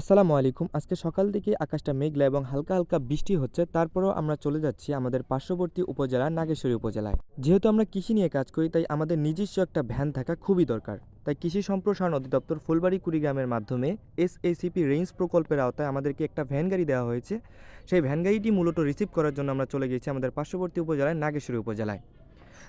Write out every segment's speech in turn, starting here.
আসসালামু আলাইকুম। আজকে সকাল থেকে আকাশটা মেঘলা এবং হালকা হালকা বৃষ্টি হচ্ছে, তারপরেও আমরা চলে যাচ্ছি আমাদের পার্শ্ববর্তী উপজেলা নাগেশ্বরী উপজেলায়। যেহেতু আমরা কৃষি নিয়ে কাজ করি, তাই আমাদের নিজস্ব একটা ভ্যান থাকা খুবই দরকার। তাই কৃষি সম্প্রসারণ অধিদপ্তর ফুলবাড়ি কুড়িগ্রামের মাধ্যমে এসএসিপি রেঞ্জ প্রকল্পের আওতায় আমাদেরকে একটা ভ্যান গাড়ি দেওয়া হয়েছে। সেই ভ্যান গাড়িটি মূলত রিসিভ করার জন্য আমরা চলে গেছি আমাদের পার্শ্ববর্তী উপজেলায় নাগেশ্বরী উপজেলায়।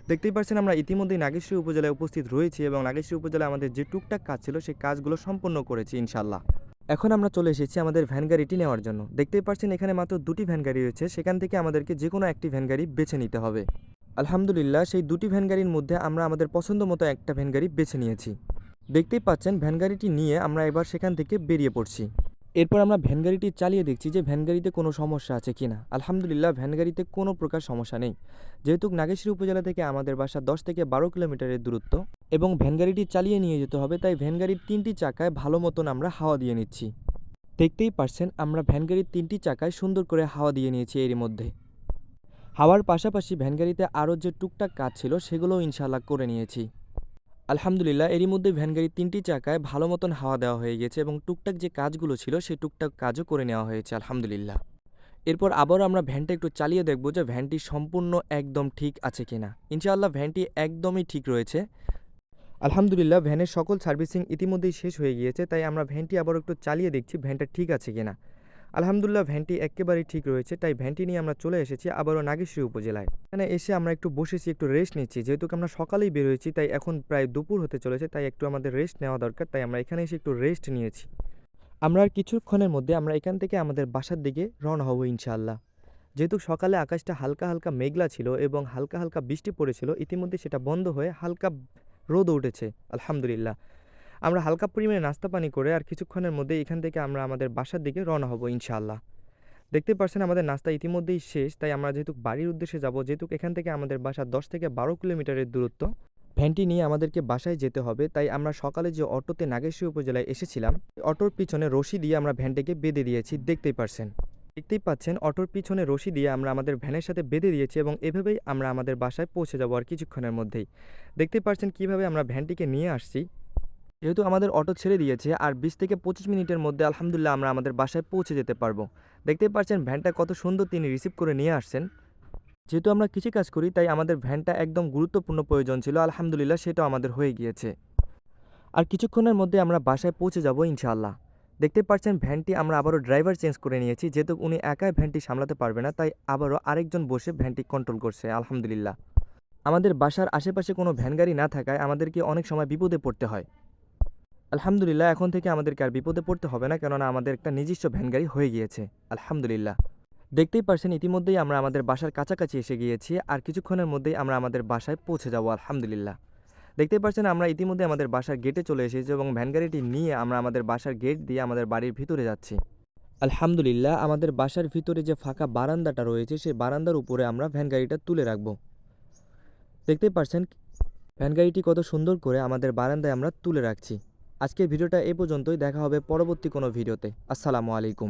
দেখতেই পাচ্ছেন আমরা ইতিমধ্যেই নাগেশ্বরী উপজেলায় উপস্থিত রয়েছি এবং নাগেশ্বরী উপজেলায় আমাদের যে টুকটাক কাজ ছিল, সেই কাজগুলো সম্পন্ন করেছি ইনশাল্লাহ এখন আমরা চলে এসেছি আমাদের ভ্যান গাড়িটি নেওয়ার জন্য। দেখতেই পাচ্ছেন এখানে মাত্র দুটি ভ্যান গাড়ি রয়েছে, সেখান থেকে আমাদেরকে যে কোনো একটি ভ্যান গাড়ি বেছে নিতে হবে। আলহামদুলিল্লাহ, সেই দুটি ভ্যান গাড়ির মধ্যে আমরা আমাদের পছন্দ মতো একটা ভ্যান গাড়ি বেছে নিয়েছি। দেখতেই পাচ্ছেন, ভ্যান গাড়িটি নিয়ে আমরা এবার সেখান থেকে বেরিয়ে পড়ছি। এরপর আমরা ভ্যান গাড়িটি চালিয়ে দেখছি যে ভ্যান গাড়িতে কোনো সমস্যা আছে কিনা আলহামদুলিল্লাহ, ভ্যান গাড়িতে কোনো প্রকার সমস্যা নেই। যেহেতু নাগেশ্বরী উপজেলা থেকে আমাদের বাসা দশ থেকে বারো কিলোমিটারের দূরত্ব এবং ভ্যান গাড়িটি চালিয়ে নিয়ে যেতে হবে, তাই ভ্যান গাড়ির তিনটি চাকায় ভালো মতন আমরা হাওয়া দিয়ে নিচ্ছি। দেখতেই পারছেন, আমরা ভ্যান গাড়ির তিনটি চাকায় সুন্দর করে হাওয়া দিয়ে নিয়েছি এরই মধ্যে। হাওয়ার পাশাপাশি ভ্যান গাড়িতে আরও যে টুকটাক কাজ ছিল, সেগুলোও ইনশাল্লাহ করে নিয়েছি। আলহামদুলিল্লাহ, এরই মধ্যে ভ্যান গাড়ির তিনটি চাকায় ভালো মতন হাওয়া দেওয়া হয়ে গেছে এবং টুকটাক যে কাজগুলো ছিল, সেই টুকটাক কাজও করে নেওয়া হয়েছে, আলহামদুলিল্লাহ। এরপর আবারও আমরা ভ্যানটা একটু চালিয়ে দেখব যে ভ্যানটি সম্পূর্ণ একদম ঠিক আছে কিনা। ইনশাআল্লাহ, ভ্যানটি একদমই ঠিক রয়েছে। আলহামদুলিল্লাহ, ভ্যানের সকল সার্ভিসিং ইতিমধ্যেই শেষ হয়ে গিয়েছে, তাই আমরা ভ্যানটি আবার একটু চালিয়ে দেখছি, ভ্যানটা ঠিক আছে কিনা। আলহামদুলিল্লাহ, ভ্যানটি একেবারেই ঠিক রয়েছে, তাই ভ্যানটি নিয়ে আমরা চলে এসেছি আবারও নাগেশ্বরী উপজেলায়। এখানে এসে আমরা একটু বসেছি, একটু রেস্ট নিচ্ছি, যেহেতু আমরা সকালেই বের হয়েছি তাই এখন প্রায় দুপুর হতে চলেছে, তাই একটু আমাদের রেস্ট নেওয়া দরকার, তাই আমরা এখানে এসে একটু রেস্ট নিয়েছি। আমরা আর কিছুক্ষণের মধ্যে আমরা এখান থেকে আমাদের বাসার দিকে রওনা হব ইনশাআল্লাহ। যেহেতু সকালে আকাশটা হালকা হালকা মেঘলা ছিল এবং হালকা হালকা বৃষ্টি পড়েছিল, ইতিমধ্যে সেটা বন্ধ হয়ে হালকা রোদ উঠেছে, আলহামদুলিল্লাহ। আমরা হালকা পরিমাণে নাস্তা পানি করে আর কিছুক্ষণের মধ্যে এখান থেকে আমরা আমাদের বাসার দিকে রওনা হব, ইনশাআল্লাহ। দেখতে পাচ্ছেন আমাদের নাস্তা ইতিমধ্যেই শেষ, তাই আমরা যেহেতু বাড়ির উদ্দেশ্যে যাব, যেহেতু এখান থেকে আমাদের বাসা দশ থেকে বারো কিলোমিটারের দূরত্ব, ভ্যানটি নিয়ে আমাদেরকে বাসায় যেতে হবে, তাই আমরা সকালে যে অটোতে নাগেশ্বরী উপজেলায় এসেছিলাম, অটোর পিছনে রশি দিয়ে আমরা ভ্যানটিকে বেঁধে দিয়েছি, দেখতেই পারছেন। দেখতেই পাচ্ছেন, অটোর পিছনে রশি দিয়ে আমরা আমাদের ভ্যানের সাথে বেঁধে দিয়েছি এবং এভাবেই আমরা আমাদের বাসায় পৌঁছে যাব আর কিছুক্ষণের মধ্যেই। দেখতেই পাচ্ছেন কীভাবে আমরা ভ্যানটিকে নিয়ে আসছি। যেহেতু আমাদের অটো ছেড়ে দিয়েছে আর বিশ থেকে পঁচিশ মিনিটের মধ্যে আলহামদুলিল্লাহ আমরা আমাদের বাসায় পৌঁছে যেতে পারব। দেখতেই পাচ্ছেন ভ্যানটা কত সুন্দর তিনি রিসিভ করে নিয়ে আসছেন। যেহেতু আমরা কৃষিকাজ করি, তাই আমাদের ভ্যানটা একদম গুরুত্বপূর্ণ প্রয়োজন ছিল। আলহামদুলিল্লাহ সেটাও আমাদের হয়ে গিয়েছে। আর কিছুক্ষণের মধ্যে আমরা বাসায় পৌঁছে যাব ইনশাআল্লাহ। দেখতে পাচ্ছেন, ভ্যানটি আমরা আবারও ড্রাইভার চেঞ্জ করে নিয়েছি, যেহেতু উনি একাই ভ্যানটি সামলাতে পারবে না, তাই আবারও আরেকজন বসে ভ্যানটি কন্ট্রোল করছে, আলহামদুলিল্লাহ। আমাদের বাসার আশেপাশে কোনো ভ্যান গাড়ি না থাকায় আমাদেরকে অনেক সময় বিপদে পড়তে হয়। আলহামদুলিল্লাহ, এখন থেকে আমাদেরকে আর বিপদে পড়তে হবে না, কেননা আমাদের একটা নিজস্ব ভ্যান গাড়ি হয়ে গিয়েছে, আলহামদুলিল্লাহ। দেখতেই পারছেন, ইতিমধ্যেই আমরা আমাদের বাসার কাছাকাছি এসে গিয়েছি, আর কিছুক্ষণের মধ্যেই আমরা আমাদের বাসায় পৌঁছে যাব, আলহামদুলিল্লাহ। দেখতেই পাচ্ছেন আমরা ইতিমধ্যে আমাদের বাসার গেটে চলে এসেছি এবং ভ্যান গাড়িটি নিয়ে আমরা আমাদের বাসার গেট দিয়ে আমাদের বাড়ির ভিতরে যাচ্ছি। আলহামদুলিল্লাহ, আমাদের বাসার ভিতরে যে ফাঁকা বারান্দাটা রয়েছে, সেই বারান্দার উপরে আমরা ভ্যান গাড়িটা তুলে রাখব। দেখতেই পারছেন ভ্যান গাড়িটি কত সুন্দর করে আমাদের বারান্দায় আমরা তুলে রাখছি। আজকের ভিডিওটা এ পর্যন্তই, দেখা হবে পরবর্তী কোনো ভিডিওতে। আসসালামু আলাইকুম।